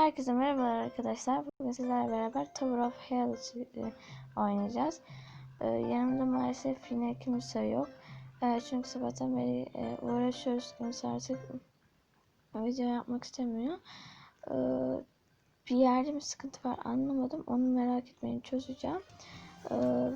Herkese merhabalar arkadaşlar. Bugün sizlerle beraber Tower of Hell e, oynayacağız. Ee, yanımda maalesef yine kimse yok. Ee, çünkü sabahtan beri e, uğraşıyoruz. Kimse artık video yapmak istemiyor. Bir yerde bir sıkıntı var anlamadım. Onu merak etmeyin çözeceğim.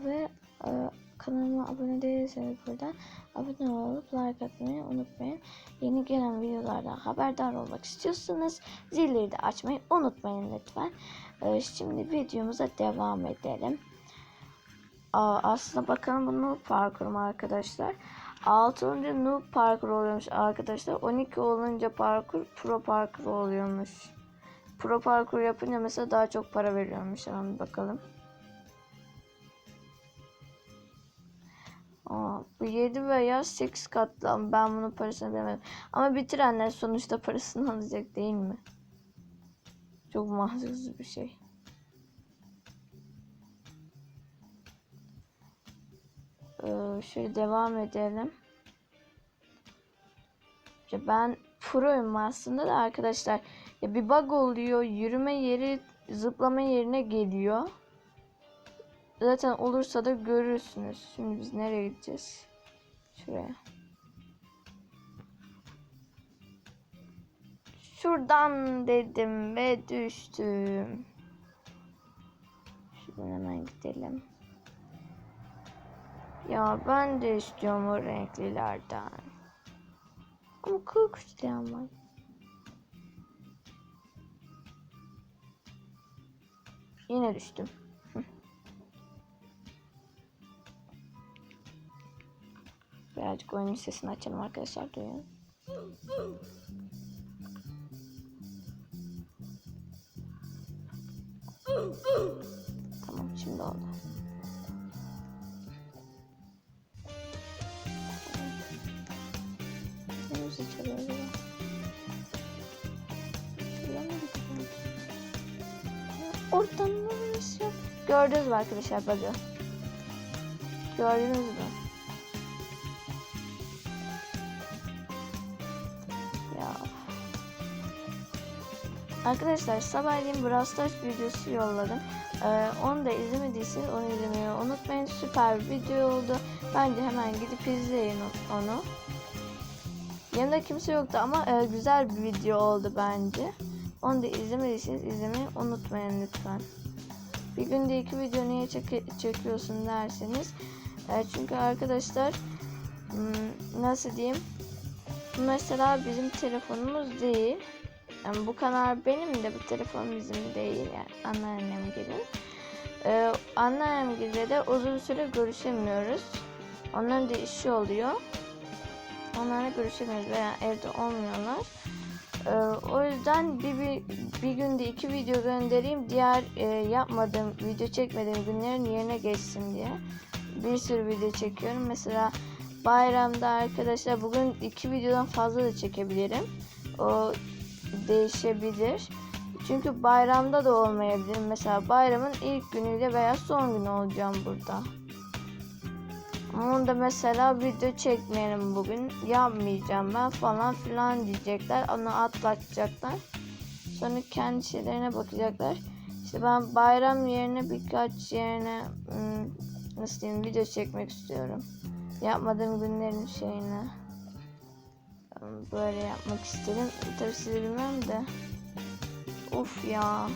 Ve e, kanalıma abone değilseniz buradan abone olup like atmayı unutmayın. Yeni gelen videolardan haberdar olmak istiyorsanız zilleri de açmayı unutmayın lütfen. Ee, şimdi videomuza devam edelim. Aa, aslında bakalım bu noob parkur mu arkadaşlar? 6 olunca noob parkur oluyormuş arkadaşlar. 12 olunca parkur pro parkur oluyormuş. Pro parkur yapınca mesela daha çok para veriyormuş. Hemen bakalım. 7 veya 8 katlı ben bunun parasını bilemedim. Ama bitirenler sonuçta parasını alacak değil mi? Çok mantıksız bir şey. Ee, şöyle devam edelim. Ya ben proyum aslında da arkadaşlar. Ya bir bug oluyor. Yürüme yeri zıplama yerine geliyor. Zaten olursa da görürsünüz. Şimdi biz nereye gideceğiz? Şuraya. Şuradan dedim ve düştüm. Şuradan hemen gidelim. Ya ben de istiyorum o renklilerden. Ama kırk isteyen var. Yine düştüm. Birazcık oyunun sesini açalım arkadaşlar duyun. Tamam şimdi oldu. Müzik çalıyor? Oradan mı gideceğim? Gördünüz mü arkadaşlar bug'ı? Gördünüz mü? Arkadaşlar sabahleyin Brawl Stars videosu yolladım. Ee, onu da izlemediyseniz onu izlemeyi unutmayın. Süper bir video oldu. Bence hemen gidip izleyin onu. Yanımda kimse yoktu ama e, güzel bir video oldu bence. Onu da izlemediyseniz izlemeyi unutmayın lütfen. Bir günde iki video niye çek çekiyorsun derseniz. E, çünkü arkadaşlar hmm, nasıl diyeyim mesela bizim telefonumuz değil. Yani bu kanal benim de bu telefon bizim değil yani anneannem gibi. Ee, anneannem gibi de uzun süre görüşemiyoruz. Onların da işi oluyor. Onlarla görüşemiyoruz veya evde olmuyorlar. Ee, o yüzden bir, bir, bir günde iki video göndereyim. Diğer e, yapmadığım, video çekmediğim günlerin yerine geçsin diye. Bir sürü video çekiyorum. Mesela bayramda arkadaşlar bugün iki videodan fazla da çekebilirim. O değişebilir. Çünkü bayramda da olmayabilir. Mesela bayramın ilk günüyle veya son günü olacağım burada. Onu da mesela video çekmeyelim bugün. Yapmayacağım ben falan filan diyecekler. Onu atlatacaklar. Sonra kendi şeylerine bakacaklar. İşte ben bayram yerine birkaç yerine nasıl diyeyim video çekmek istiyorum. Yapmadığım günlerin şeyine böyle yapmak istedim. Tabii size bilmem de. Of ya.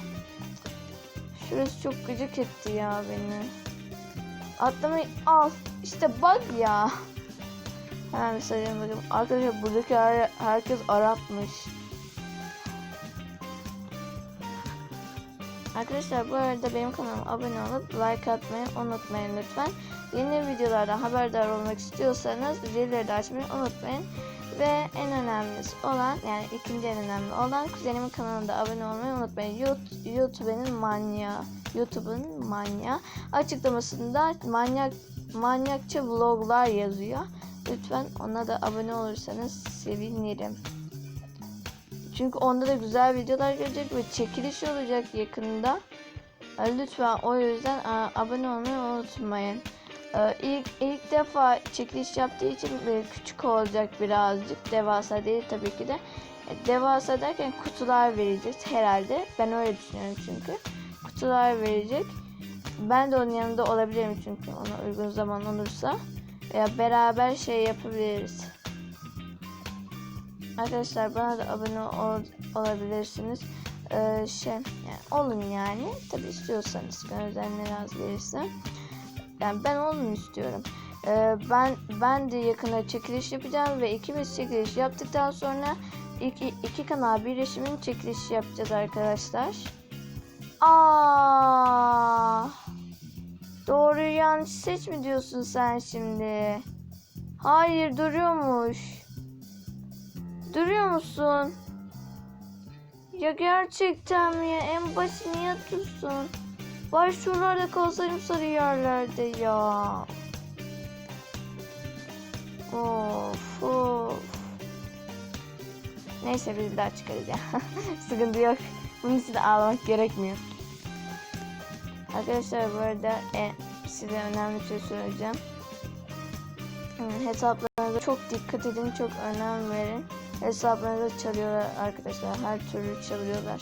Şurası çok gıcık etti ya beni. Atlamayı al. İşte bug ya. Hemen söyleyeyim bakalım. Arkadaşlar buradaki her, herkes Arapmış. Arkadaşlar bu arada benim kanalıma abone olup like atmayı unutmayın lütfen. Yeni videolardan haberdar olmak istiyorsanız zilleri de açmayı unutmayın. Ve en önemlisi olan yani ikinci en önemli olan kuzenimin kanalında abone olmayı unutmayın. YouTube'un manya, YouTube'un manya açıklamasında manyak manyakça vloglar yazıyor. Lütfen ona da abone olursanız sevinirim. Çünkü onda da güzel videolar gelecek ve çekiliş olacak yakında. Lütfen o yüzden abone olmayı unutmayın. İlk, ilk defa çekiliş yaptığı için küçük olacak birazcık. Devasa değil tabii ki de. E, devasa derken kutular verecek herhalde. Ben öyle düşünüyorum çünkü. Kutular verecek. Ben de onun yanında olabilirim çünkü ona uygun zaman olursa. Veya beraber şey yapabiliriz. Arkadaşlar bana da abone ol, olabilirsiniz. Ee, şey yani olun yani. Tabi istiyorsanız gönülden ne razı gelirse. Yani ben olun istiyorum. Ee, ben ben de yakında çekiliş yapacağım ve ikimiz çekiliş yaptıktan sonra iki, iki kanal birleşimin çekilişi yapacağız arkadaşlar. Aa! Doğru yanlış seç mi diyorsun sen şimdi? Hayır duruyormuş. Duruyor musun? Ya gerçekten mi ya? En başı niye atıyorsun? Başvurularda kalsaydım sarı yerlerde ya. Of of. Neyse biz daha çıkarız ya. Sıkıntı yok. Bunun için de ağlamak gerekmiyor. Arkadaşlar bu arada e, size önemli bir şey söyleyeceğim. Hmm, Hesaplarınıza çok dikkat edin, çok önem verin. Hesaplarınızı çalıyorlar arkadaşlar. Her türlü çalıyorlar.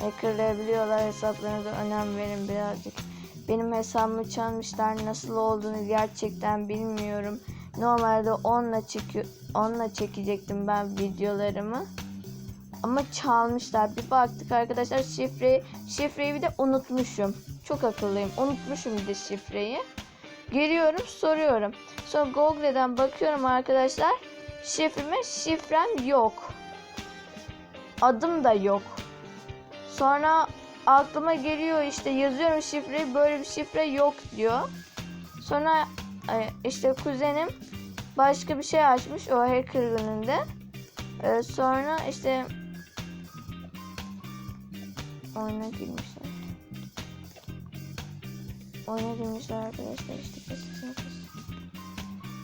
Hackerlayabiliyorlar. Hesaplarınıza önem verin birazcık. Benim hesabımı çalmışlar. Nasıl olduğunu gerçekten bilmiyorum. Normalde onunla çekiyor, onunla çekecektim ben videolarımı. Ama çalmışlar. Bir baktık arkadaşlar şifreyi, şifreyi bir de unutmuşum. Çok akıllıyım. Unutmuşum bir de şifreyi. Geliyorum soruyorum. Sonra Google'den bakıyorum arkadaşlar. Şifreme şifrem yok. Adım da yok. Sonra aklıma geliyor işte yazıyorum şifreyi böyle bir şifre yok diyor. Sonra e, işte kuzenim başka bir şey açmış o hacker gününde. E, sonra işte oyuna girmişler. Oyuna girmişler arkadaşlar işte kesin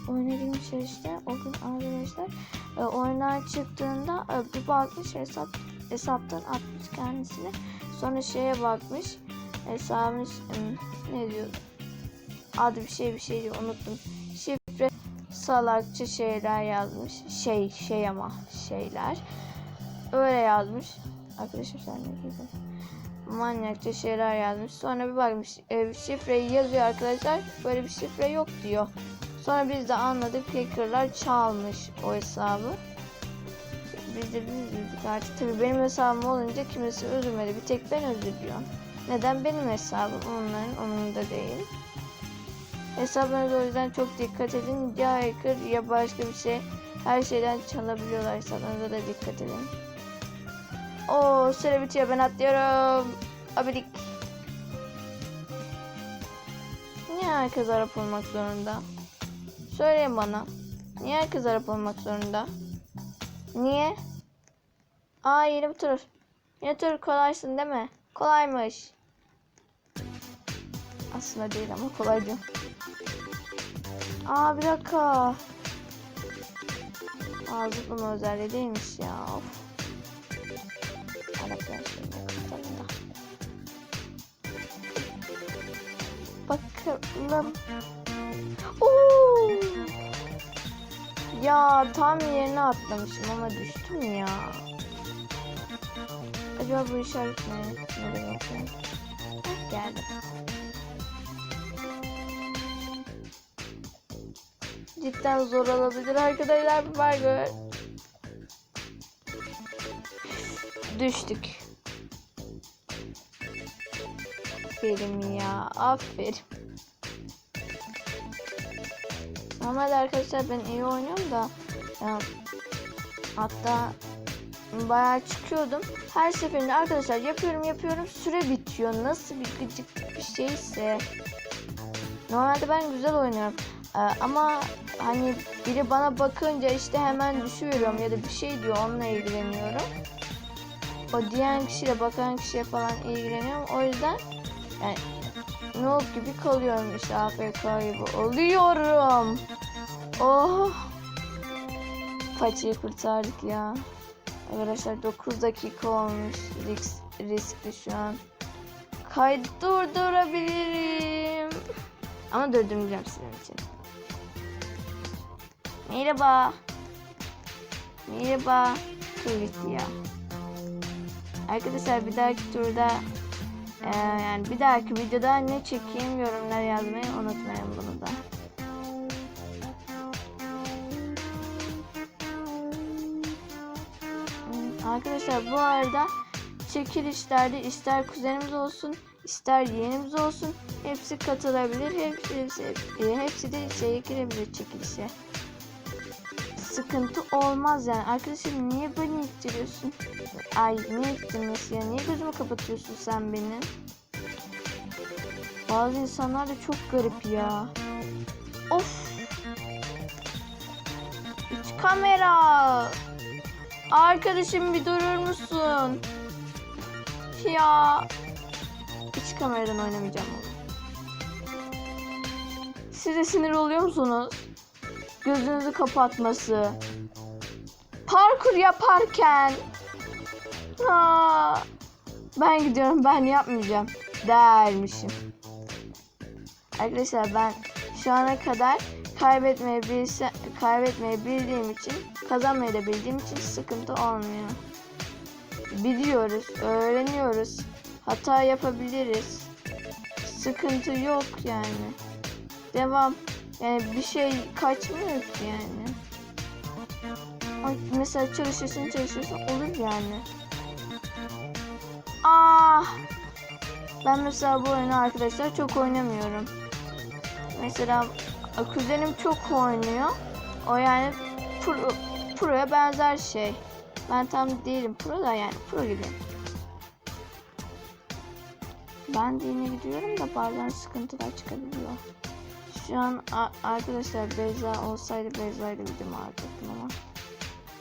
oyuna girmişler işte o gün arkadaşlar e, oyundan çıktığında e, bir bakmış hesap hesaptan atmış kendisini sonra şeye bakmış. Hesabımız ne diyor? Adı bir şey bir şey diyor unuttum. Şifre salakça şeyler yazmış. Şey şey ama şeyler. Öyle yazmış. Arkadaşım sen ne diyorsun? Manyakça şeyler yazmış. Sonra bir bakmış e, şifreyi yazıyor arkadaşlar. Böyle bir şifre yok diyor. Sonra biz de anladık hackerlar çalmış o hesabı. Biz de biz üzüldük artık. Tabi benim hesabım olunca kimisi üzülmedi. Bir tek ben üzülüyorum. Neden benim hesabım onların onunda değil. Hesaplarınıza o yüzden çok dikkat edin. Ya hacker ya başka bir şey. Her şeyden çalabiliyorlar hesaplarınıza da dikkat edin. Oo süre bitiyor ben atlıyorum. Abilik. Niye herkes Arap olmak zorunda? Söyleyin bana. Niye herkes Arap olmak zorunda? Niye? Aa yeni bir tur. Yeni tur kolaysın değil mi? Kolaymış. Aslında değil ama kolay diyorum. Aa bir dakika. Aa zıplama özelliği değilmiş ya. Of. Bakalım. Oo! Ya tam yerine atlamışım ama düştüm ya. Acaba bu işaret ne? Ne demek ya? Geldim. Cidden zor olabilir arkadaşlar bu burger. Düştük. Aferin ya. Aferin. Normalde arkadaşlar ben iyi oynuyorum da ya, hatta bayağı çıkıyordum. Her seferinde arkadaşlar yapıyorum yapıyorum süre bitiyor. Nasıl bir gıcık bir şeyse. Normalde ben güzel oynuyorum. Ee, ama hani biri bana bakınca işte hemen düşüyorum ya da bir şey diyor onunla ilgileniyorum. O diyen kişiyle bakan kişiye falan ilgileniyorum. O yüzden yani noob gibi kalıyorum işte AFK gibi oluyorum. Oh. Paçayı kurtardık ya. Arkadaşlar 9 dakika olmuş. Risk, riskli şu an. Kaydı durdurabilirim. Ama durdurmayacağım sizin için. Merhaba. Merhaba. gitti ya. Arkadaşlar bir dahaki turda e, yani bir dahaki videoda ne çekeyim yorumlar yazmayı unutmayın bunu da. Arkadaşlar bu arada çekilişlerde ister kuzenimiz olsun ister yeğenimiz olsun hepsi katılabilir. Hepsi, hepsi, e, hepsi de şeye girebilir çekilişe. Sıkıntı olmaz yani. Arkadaşım niye beni ittiriyorsun? Ay niye ittirmesi ya? Niye gözümü kapatıyorsun sen benim? Bazı insanlar da çok garip ya. Of. İç kamera. Arkadaşım bir durur musun? Ya. İç kameradan oynamayacağım onu. Siz de sinir oluyor musunuz? Gözünüzü kapatması. Parkur yaparken. Ha. Ben gidiyorum ben yapmayacağım dermişim. Arkadaşlar ben şu ana kadar kaybetmeyi, bilse, kaybetmeyi bildiğim için kazanmayı da bildiğim için sıkıntı olmuyor. Biliyoruz, öğreniyoruz. Hata yapabiliriz. Sıkıntı yok yani. Devam. Yani bir şey kaçmıyor ki yani. Mesela çalışırsın çalışırsın olur yani. Ah! Ben mesela bu oyunu arkadaşlar çok oynamıyorum. Mesela kuzenim çok oynuyor. O yani pro, pro'ya benzer şey. Ben tam değilim pro da yani pro gibi. Ben de yine gidiyorum da bazen sıkıntılar çıkabiliyor. Şu an arkadaşlar Beyza olsaydı Beyza'yla videomu alacaktım ama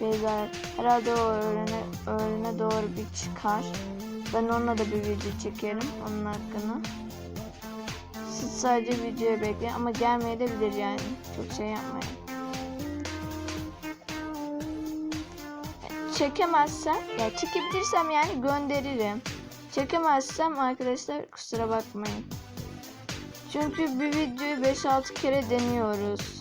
Beyza herhalde o öğrene, öğrene doğru bir çıkar. Ben onunla da bir video çekerim onun hakkında. Sadece videoya bekleyin ama gelmeye de bilir yani. Çok şey yapmayın. Çekemezsem, ya çekebilirsem yani gönderirim. Çekemezsem arkadaşlar kusura bakmayın. Çünkü bir videoyu 5-6 kere deniyoruz.